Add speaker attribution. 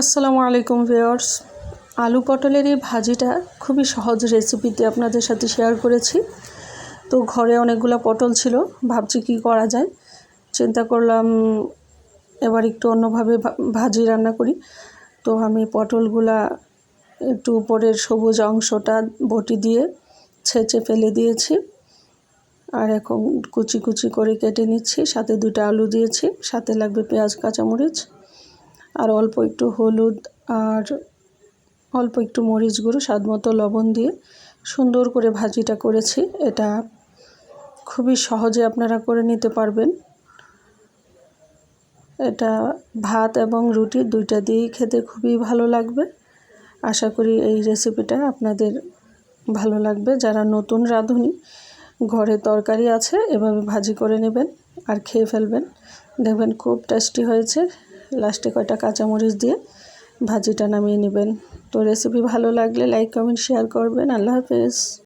Speaker 1: আসসালামু আলাইকুম ভিউয়ার্স। আলু পটলের এই ভাজিটা খুবই সহজ রেসিপিতে আপনাদের সাথে শেয়ার করেছি। তো ঘরে অনেকগুলো পটল ছিল, ভাবছি কি করা যায়? চিন্তা করলাম এবার একটু অন্যভাবে ভাজি রান্না করি। তো আমি পটলগুলা একটু উপরের সবুজ অংশটা বটি দিয়ে ছেঁচে ফেলে দিয়েছি। আর এখন কুচি কুচি করে কেটে নিচ্ছি, সাথে দুটো আলু দিয়েছি, সাথে লাগবে পেঁয়াজ, কাঁচামরিচ। আর অল্প একটু হলুদ আর অল্প একটু মরিচ গুঁড়ো, স্বাদ মতো লবণ দিয়ে সুন্দর করে ভাজিটা করেছি। এটা খুবই সহজে আপনারা করে নিতে পারবেন। এটা ভাত এবং রুটি দুইটা দিয়েই খেতে খুবই ভালো লাগবে। আশা করি এই রেসিপিটা আপনাদের ভালো লাগবে। যারা নতুন রাঁধুনি, ঘরে তরকারি আছে, এভাবে ভাজি করে নেবেন আর খেয়ে ফেলবেন। দেখবেন খুব টেস্টি হয়েছে। লাস্টে কয়টা কাঁচামরিচ দিয়ে ভাজিটা নামিয়ে নেবেন। তো রেসিপি ভালো লাগলে লাইক কমেন্ট শেয়ার করবেন। আল্লাহ হাফেজ।